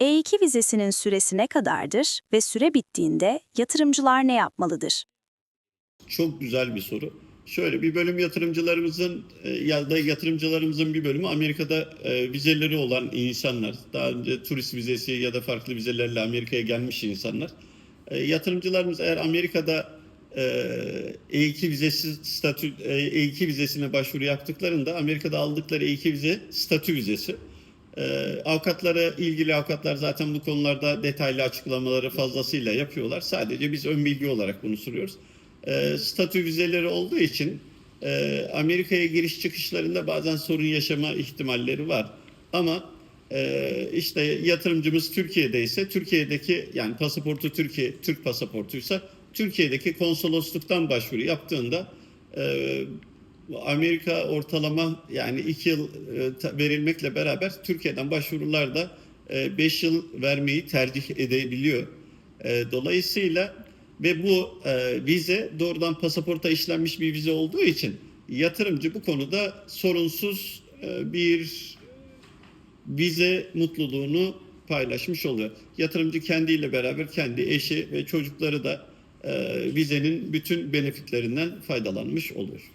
E2 vizesinin süresi ne kadardır ve süre bittiğinde yatırımcılar ne yapmalıdır? Çok güzel bir soru. Şöyle bir bölüm yatırımcılarımızın e, ya da yatırımcılarımızın bir bölümü Amerika'da e, vizeleri olan insanlar. Daha önce turist vizesi ya da farklı vizelerle Amerika'ya gelmiş insanlar. E, yatırımcılarımız eğer Amerika'da e, E2 vizesi statü e, E2 vizesine başvuru yaptıklarında Amerika'da aldıkları E2 vize statü vizesi. E, avukatları, ilgili avukatlar zaten bu konularda detaylı açıklamaları fazlasıyla yapıyorlar. Sadece biz ön bilgi olarak bunu sunuyoruz. E, statü vizeleri olduğu için e, Amerika'ya giriş çıkışlarında bazen sorun yaşama ihtimalleri var. Ama e, işte yatırımcımız Türkiye'de ise Türkiye'deki yani pasaportu Türkiye Türk pasaportuysa Türkiye'deki konsolosluktan başvuru yaptığında e, Amerika ortalama yani iki yıl e, verilmekle beraber Türkiye'den başvurularda 5 yıl vermeyi tercih edebiliyor. E, dolayısıyla ve bu e, vize doğrudan pasaporta işlenmiş bir vize olduğu için yatırımcı bu konuda sorunsuz e, bir vize mutluluğunu paylaşmış oluyor. Yatırımcı kendiyle beraber kendi eşi ve çocukları da e, vizenin bütün benefitlerinden faydalanmış oluyor.